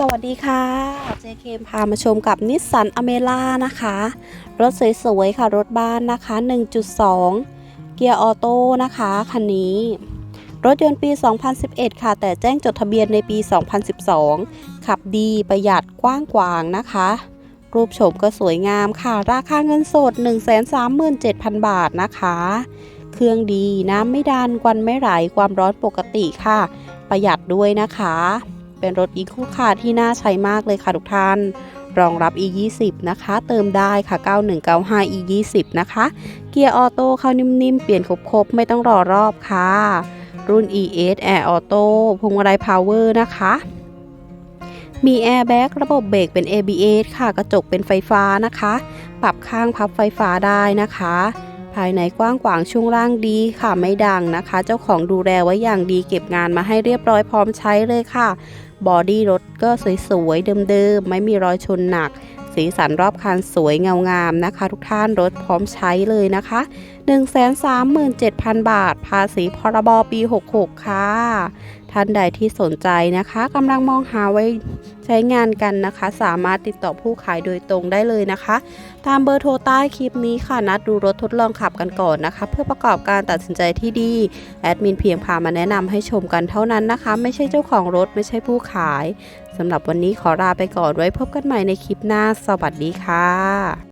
สวัสดีค่ะเจเคมพามาชมกับนิสสันอเมร่านะคะ รถสวยๆค่ะ รถบ้านนะคะ 1.2 เกียร์ออโต้นะคะ คันนี้ รถยนต์ปี 2011 ค่ะ แต่แจ้งจดทะเบียนในปี 2012 ขับดีประหยัดกว้างกวางนะคะ รูปโฉมก็สวยงามค่ะ ราคาเงินสด 137,000 บาทนะคะ เครื่องดีน้ำไม่ดันควันไม่ไหลความร้อนปกติค่ะ ประหยัดด้วยนะคะ เป็นรถอีคูค่ะที่น่าใช้มากเลยค่ะทุกท่าน รองรับ e20 นะคะ เติมได้ค่ะ 9195 e20 นะคะ เกียร์ออโต้เข้านิ่มๆ เปลี่ยนครบๆ ไม่ต้องรอรอบค่ะ รุ่น ES Air Auto พวงมาลัย Power นะคะมีแอร์แบ็กระบบเบรกเป็น ABS ค่ะ กระจกเป็นไฟฟ้านะคะ ปรับข้างพับไฟฟ้าได้นะคะ ภายในกว้างขวางช่วงล่างดีค่ะไม่ดังนะคะ เจ้าของดูแลไว้อย่างดีเก็บงานมาให้เรียบร้อยพร้อมใช้เลยค่ะ บอดี้รถก็สวยๆเดิมๆ ไม่มีรอยชนหนัก สีสันรอบคันสวยเงางามนะคะ ทุกท่านรถพร้อมใช้เลยนะคะ 137,000 บาท ภาษีพรบปี 66 ค่ะ ท่านใดที่สนใจนะคะกำลังมองหาไว้ใช้งานกันนะคะ สามารถติดต่อผู้ขายโดยตรงได้เลยนะคะ ตามเบอร์โทรใต้คลิปนี้ค่ะ นัดดูรถทดลองขับกันก่อนนะคะ เพื่อประกอบการตัดสินใจที่ดี แอดมินเพียงพามาแนะนำให้ชมกันเท่านั้นนะคะ ไม่ใช่เจ้าของรถไม่ใช่ผู้ขายสำหรับวันนี้ขอลาไปก่อนไว้พบกันใหม่ในคลิปหน้า สวัสดีค่ะ